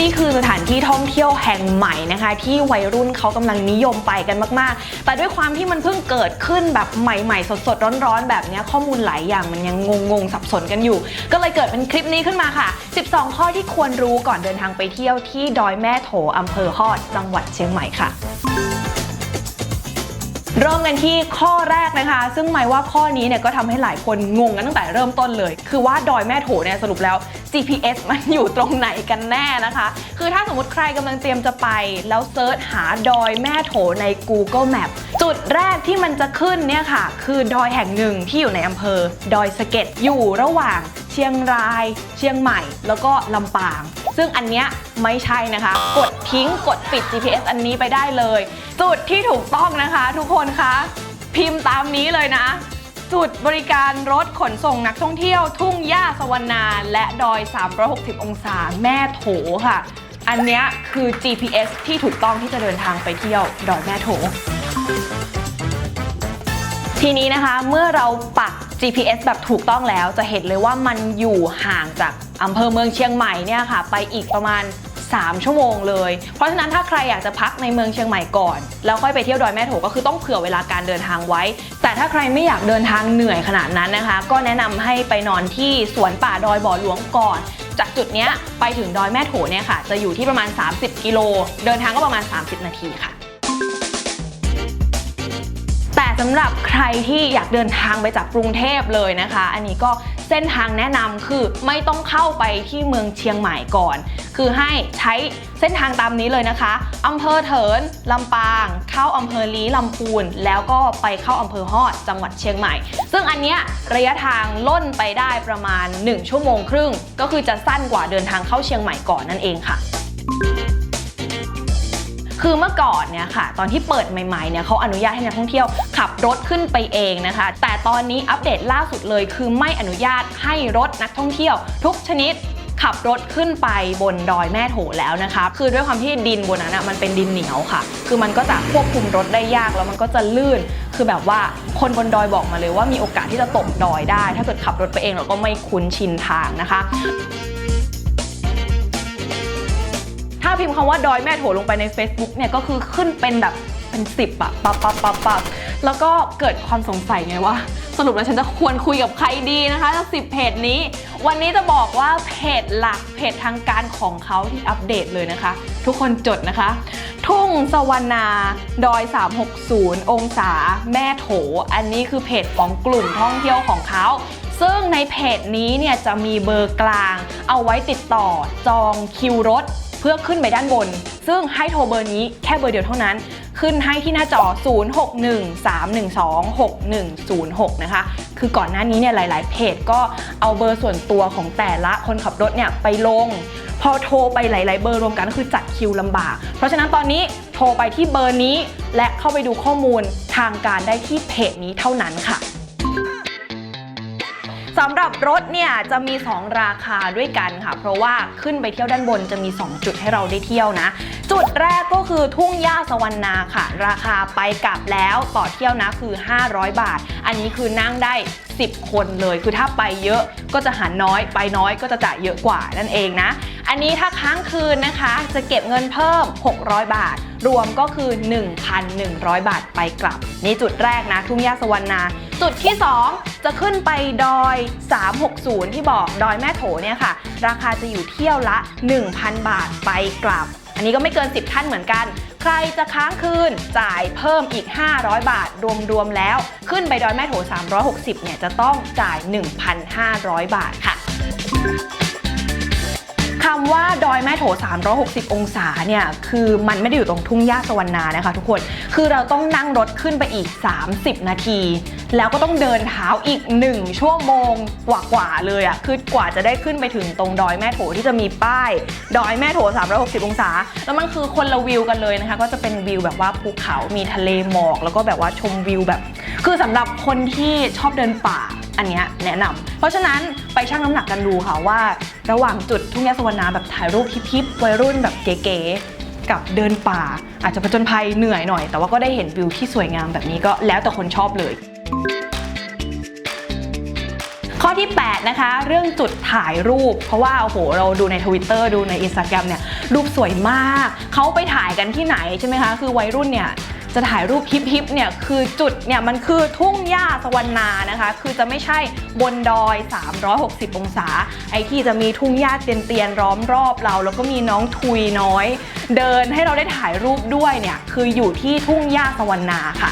นี่คือสถานที่ท่องเที่ยวแห่งใหม่นะคะ ที่วัยรุ่นเขากำลังนิยมไปกันมากๆ แต่ด้วยความที่มันเพิ่งเกิดขึ้นแบบใหม่ๆ สดๆ ร้อนๆ แบบนี้ข้อมูลหลายอย่างมันยังงงๆ สับสนกันอยู่ ก็เลยเกิดเป็นคลิปนี้ขึ้นมาค่ะ 12 ข้อที่ควรรู้ก่อนเดินทางไปเที่ยวที่ดอยแม่โถอำเภอฮอด จังหวัดเชียงใหม่ค่ะ เริ่มกันที่ข้อแรกนะคะ ซึ่งหมายว่าข้อนี้เนี่ยก็ทำให้หลายคนงงกันตั้งแต่เริ่มต้นเลย คือว่าดอยแม่โถเนี่ยสรุปแล้ว GPS มันอยู่ตรงไหนกันแน่นะคะ คือถ้าสมมติใครกำลังเตรียมจะไป แล้วเซิร์ชหาดอยแม่โถใน Google Map จุดแรกที่มันจะขึ้นเนี่ยค่ะ คือดอยแห่งหนึ่งที่อยู่ในอำเภอ ดอยสะเก็ดอยู่ระหว่าง ชียงราย เชียงใหม่ แล้วก็ลำปาง ซึ่งอันเนี้ยไม่ใช่นะคะ กดทิ้งกดปิด GPS อันนี้ไปได้เลย จุดที่ถูกต้องนะคะ ทุกคนคะ พิมพ์ตามนี้เลยนะ จุดบริการรถขนส่งนักท่องเที่ยวทุ่งหญ้าสวรรณาและดอย 360 องศาแม่โถค่ะ อันเนี้ยคือ GPS ที่ถูกต้องที่จะเดินทางไปเที่ยวดอยแม่โถทีนี้นะคะเมื่อเราปัก GPS แบบถูกต้องแล้วจะเห็นเลยว่ามันอยู่ห่างจากอำเภอเมืองเชียงใหม่เนี่ยค่ะ ไปอีกประมาณ 3 ชั่วโมงเลย เพราะฉะนั้นถ้าใครอยากจะพักในเมืองเชียงใหม่ก่อน แล้วค่อยไปเที่ยวดอยแม่โถก็คือต้องเผื่อเวลาการเดินทางไว้ แต่ถ้าใครไม่อยากเดินทางเหนื่อยขนาดนั้นนะคะ ก็แนะนำให้ไปนอนที่สวนป่าดอยบ่อหลวงก่อน จากจุดเนี้ยไปถึงดอยแม่โถเนี่ยค่ะ จะอยู่ที่ประมาณ 30 กิโล เดินทางก็ประมาณ 30 นาทีค่ะ สำหรับใครที่อยากเดินทางไปจากกรุงเทพเลยนะคะ อันนี้ก็เส้นทางแนะนำคือไม่ต้องเข้าไปที่เมืองเชียงใหม่ก่อน คือให้ใช้เส้นทางตามนี้เลยนะคะอำเภอเถินลำปาง เข้าอำเภอลี้ลำพูน แล้วก็ไปเข้าอำเภอฮอดจังหวัดเชียงใหม่ ซึ่งอันเนี้ยระยะทางล่นไปได้ประมาณ 1 ชั่วโมงครึ่ง ก็คือจะสั้นกว่าเดินทางเข้าเชียงใหม่ก่อนนั่นเองค่ะ คือเมื่อก่อนเนี่ยค่ะ ตอนที่เปิดใหม่ๆเนี่ยเขาอนุญาตให้นักท่องเที่ยวขับรถขึ้นไปเองนะคะ แต่ตอนนี้อัปเดตล่าสุดเลยคือไม่อนุญาตให้รถนักท่องเที่ยว ทุกชนิดขับรถขึ้นไปบนดอยแม่โถแล้วนะคะคือด้วยความที่ดินบนนั้นอะมันเป็นดินเหนียวค่ะ คือมันก็จะควบคุมรถได้ยากแล้วมันก็จะลื่น คือแบบว่าคนบนดอยบอกมาเลยว่ามีโอกาสที่จะตกดอยได้ ถ้าเกิดขับรถไปเองเราก็ไม่คุ้นชินทางนะคะ พิมพ์คำว่าดอยแม่โถลงไปใน Facebook เนี่ยก็คือขึ้นเป็นแบบเป็นสิบอะปับปับปับปับแล้วก็เกิดความสงสัยไงว่า สรุปแล้วฉันจะควรคุยกับใครดีนะคะจากสิบเพจนี้ วันนี้จะบอกว่าเพจหลักเพจทางการของเขาที่อัปเดตเลยนะคะ ทุกคนจดนะคะ ทุ่งสวรรณาดอย 360 องศา แม่โถ อันนี้คือเพจของกลุ่มท่องเที่ยวของเขาซึ่งในเพจนี้เนี่ยจะมีเบอร์กลาง เอาไว้ติดต่อจองคิวรถ เพื่อขึ้นไปด้านบน ซึ่งให้โทรเบอร์นี้แค่เบอร์เดียวเท่านั้น ขึ้นให้ที่หน้าจอ 0613126106 นะคะ คือก่อนหน้านี้เนี่ยหลาย ๆ เพจก็เอาเบอร์ส่วนตัวของแต่ละคนขับรถเนี่ยไปลง พอโทรไปหลาย ๆ เบอร์รวมกันก็คือจัดคิวลำบาก เพราะฉะนั้นตอนนี้โทรไปที่เบอร์นี้ และเข้าไปดูข้อมูลทางการได้ที่เพจนี้เท่านั้นค่ะ สำหรับรถเนี่ยจะมี 2 ราคาด้วยกันค่ะ เพราะว่าขึ้นไปเที่ยวด้านบนจะมี 2 จุดให้เราได้เที่ยวนะ จุดแรกก็คือทุ่งหญ้าสวรรณาค่ะ ราคาไปกลับแล้วต่อเที่ยวนะคือ 500 บาท อันนี้คือนั่งได้ 10 คนเลย คือถ้าไปเยอะก็จะหารน้อยไปน้อยก็จะจ่ายเยอะกว่านั่นเองนะ อันนี้ถ้าค้างคืนนะคะ จะเก็บเงินเพิ่ม 600 บาท รวมก็คือ 1,100 บาทไปกลับนี่จุดแรกนะทุ่งหญ้าสวรรณา จุดที่ 2 จะขึ้นไปดอย 360 ที่บอกดอยแม่โถเนี่ยค่ะ ราคาจะอยู่เที่ยวละ 1,000 บาทไปกลับ อันนี้ก็ไม่เกิน 10 ท่านเหมือนกัน ใครจะค้างคืนจ่ายเพิ่มอีก 500 บาท รวมๆแล้ว ขึ้นไปดอยแม่โถ 360 เนี่ยจะต้องจ่าย 1,500 บาทค่ะ คำว่าดอยแม่โถ 360 องศาเนี่ยคือมันไม่ได้อยู่ตรงทุ่งหญ้าสวรรณานะคะทุกคน คือเราต้องนั่งรถขึ้นไปอีก 30 นาที แล้วก็ต้องเดินเท้าอีก 1 ชั่วโมงกว่าๆเลยอะคือกว่าจะได้ขึ้นไปถึงตรงดอยแม่โถที่จะมีป้าย ดอยแม่โถ 360 องศา แล้วมันคือคนละวิวกันเลยนะคะ ก็จะเป็นวิวแบบว่าภูเขามีทะเลหมอก แล้วก็แบบว่าชมวิวแบบ คือสำหรับคนที่ชอบเดินป่า อันเนี้ยแนะนำเพราะฉะนั้นไปชั่งน้ำหนักกันดูค่ะว่า ระหว่างจุดทุ่งหญ้าสวรรณาแบบถ่ายรูปทิปๆวัยรุ่นแบบเก๋ๆกับเดินป่า อาจจะผจญภัยเหนื่อยหน่อย แต่ว่าก็ได้เห็นวิวที่สวยงามแบบนี้ก็แล้วแต่คนชอบเลย ข้อที่ 8 นะคะ เรื่องจุดถ่ายรูป เพราะว่า โอ้โห เราดูใน Twitter ดูใน Instagram เนี่ย รูปสวยมาก เขาไปถ่ายกันที่ไหนใช่ไหมคะ คือวัยรุ่นเนี่ย จะถ่ายรูปฮิปฮิปๆเนี่ยคือจุดเนี่ยมันคือทุ่งหญ้าสวรรณานะคะ คือจะไม่ใช่บนดอย 360 องศา ไอที่จะมีทุ่งหญ้าเตียนๆล้อมรอบเรา แล้วก็มีน้องทุยน้อย เดินให้เราได้ถ่ายรูปด้วยเนี่ยคืออยู่ที่ทุ่งหญ้าสวรรณาค่ะ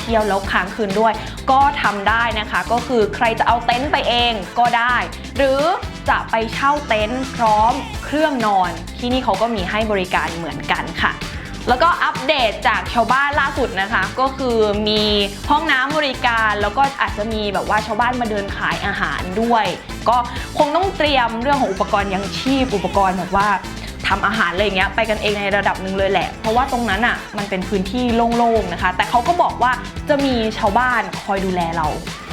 เที่ยวแล้วค้างคืนด้วย ก็ทำได้นะคะ ก็คือใครจะเอาเต็นท์ไปเองก็ได้ หรือจะไปเช่าเต็นท์พร้อมเครื่องนอน ที่นี่เขาก็มีให้บริการเหมือนกันค่ะ แล้วก็อัปเดตจากชาวบ้านล่าสุดนะคะ ก็คือมีห้องน้ำบริการแล้วก็อาจจะมีแบบว่าชาวบ้านมาเดินขายอาหารด้วย ก็คงต้องเตรียมเรื่องของอุปกรณ์ยังชีพอุปกรณ์แบบว่าทำอาหารอะไรอย่างเงี้ยไปกันเองในระดับหนึ่งเลยแหละ เพราะว่าตรงนั้นอะมันเป็นพื้นที่โล่งๆนะคะ แต่เขาก็บอกว่าจะมีชาวบ้านคอยดูแลเรา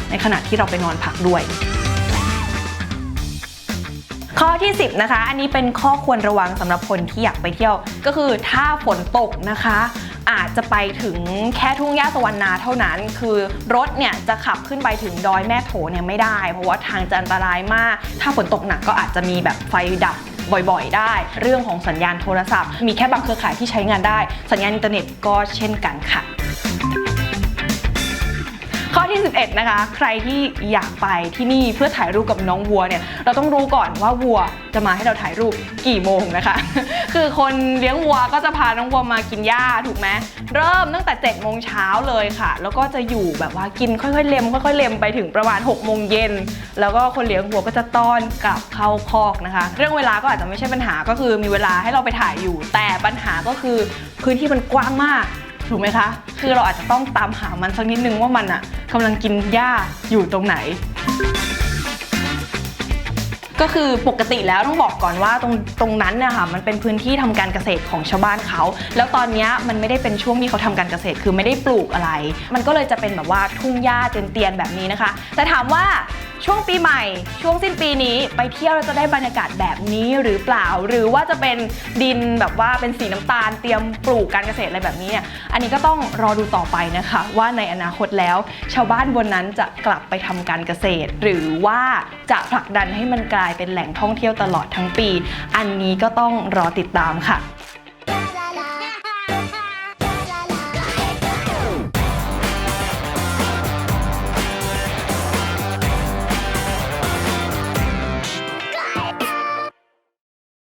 ในขณะที่เราไปนอนพักด้วย ข้อที่ 10 นะคะ อันนี้เป็นข้อควรระวังสำหรับคนที่อยากไปเที่ยว ก็คือถ้าฝนตกนะคะ อาจจะไปถึงแค่ทุ่งหญ้าสวรรณาเท่านั้น คือรถเนี่ยจะขับขึ้นไปถึงดอยแม่โถเนี่ยไม่ได้ เพราะว่าทางจะอันตรายมาก ถ้าฝนตกหนักก็อาจจะมีแบบไฟดับบ่อยๆ ได้ เรื่องของสัญญาณโทรศัพท์ มีแค่บางเครือข่ายที่ใช้งานได้ สัญญาณอินเทอร์เน็ตก็เช่นกันค่ะ ข้อที่ 11 นะคะ ใครที่อยากไปที่นี่เพื่อถ่ายรูปกับน้องวัวเนี่ยเราต้องรู้ก่อนว่าวัวจะมาให้เราถ่ายรูปกี่โมงนะคะ คือคนเลี้ยงวัวก็จะพาน้องวัวมากินหญ้าถูกไหมเริ่มตั้งแต่7โมงเช้าเลยค่ะ แล้วก็จะอยู่แบบว่ากินค่อยๆเล็มค่อยๆเล็มไปถึงประมาณ6โมงเย็นแล้วก็คนเลี้ยงวัวก็จะต้อนกลับเข้าคอกนะคะ เรื่องเวลาก็อาจจะไม่ใช่ปัญหาก็คือมีเวลาให้เราไปถ่ายอยู่ แต่ปัญหาก็คือพื้นที่มันกว้างมาก ถูกไหมคะ คือเราอาจจะต้องตามหามันสักนิดนึงว่ามันอะกำลังกินหญ้าอยู่ตรงไหน ก็คือปกติแล้วต้องบอกก่อนว่าตรงตรงนั้นนี่ยค่ะมันเป็นพื้นที่ทำการเกษตรของชาวบ้านเขา แล้วตอนเนี้ยมันไม่ได้เป็นช่วงที่เขาทำการเกษตรคือไม่ได้ปลูกอะไร มันก็เลยจะเป็นแบบว่าทุ่งหญ้าเตียนๆแบบนี้นะคะ แต่ถามว่า ช่วงปีใหม่ ช่วงสิ้นปีนี้ไปเที่ยวเราจะได้บรรยากาศแบบนี้หรือเปล่า หรือว่าจะเป็นดินแบบว่าเป็นสีน้ำตาลเตรียมปลูกการเกษตรอะไรแบบนี้เนี่ยอันนี้ก็ต้องรอดูต่อไปนะคะ ว่าในอนาคตแล้ว ชาวบ้านบนนั้นจะกลับไปทำการเกษตร หรือว่าจะผลักดันให้มันกลายเป็นแหล่งท่องเที่ยวตลอดทั้งปี อันนี้ก็ต้องรอติดตามค่ะ